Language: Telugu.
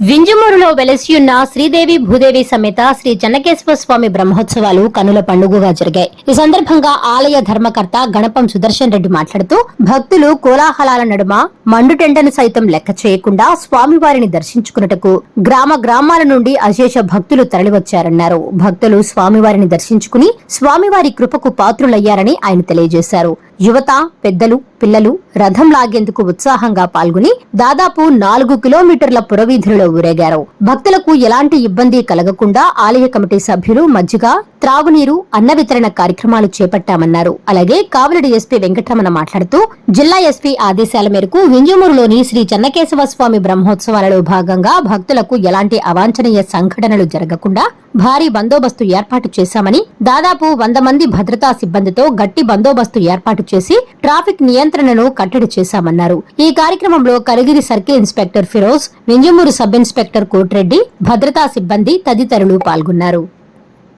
వింజమూరులో వెలసియున్న శ్రీదేవి భూదేవి సమేత శ్రీ చెన్నకేశ్వర స్వామి బ్రహ్మోత్సవాలు కనుల పండుగగా జరిగాయి. ఈ సందర్భంగా ఆలయ ధర్మకర్త గణపం సుదర్శన్ రెడ్డి మాట్లాడుతూ భక్తులు కోలాహలాల నడుమ మండుటెండను సైతం లెక్క చేయకుండా స్వామివారిని దర్శించుకున్నటకు గ్రామ గ్రామాల నుండి అశేష భక్తులు తరలివచ్చారన్నారు. భక్తులు స్వామివారిని దర్శించుకుని స్వామివారి కృపకు పాత్రులయ్యారని ఆయన తెలియజేశారు. యువత పెద్దలు పిల్లలు రథం లాగేందుకు ఉత్సాహంగా పాల్గొని దాదాపు నాలుగు కిలోమీటర్ల పురవీధులలో ఊరేగారు. భక్తులకు ఎలాంటి ఇబ్బంది కలగకుండా ఆలయ కమిటీ సభ్యులు మజ్జిగ త్రాగునీరు అన్న వితరణ కార్యక్రమాలు చేపట్టామన్నారు. అలాగే కావలడి ఎస్పీ వెంకటరమణ మాట్లాడుతూ జిల్లా ఎస్పీ ఆదేశాల మేరకు వింజమూరులోని శ్రీ చెన్నకేశవ స్వామి బ్రహ్మోత్సవాలలో భాగంగా భక్తులకు ఎలాంటి అవాంఛనీయ సంఘటనలు జరగకుండా భారీ బందోబస్తు ఏర్పాటు చేశామని దాదాపు వంద మంది భద్రతా సిబ్బందితో గట్టి బందోబస్తు ఏర్పాటు చేసి ట్రాఫిక్ నియంత్రణను కట్టడి చేశామన్నారు. ఈ కార్యక్రమంలో Karigiri circle inspector Firoz Vinjamuru sub inspector Kotreddy భద్రతా సిబ్బంది తదితరులు పాల్గొన్నారు.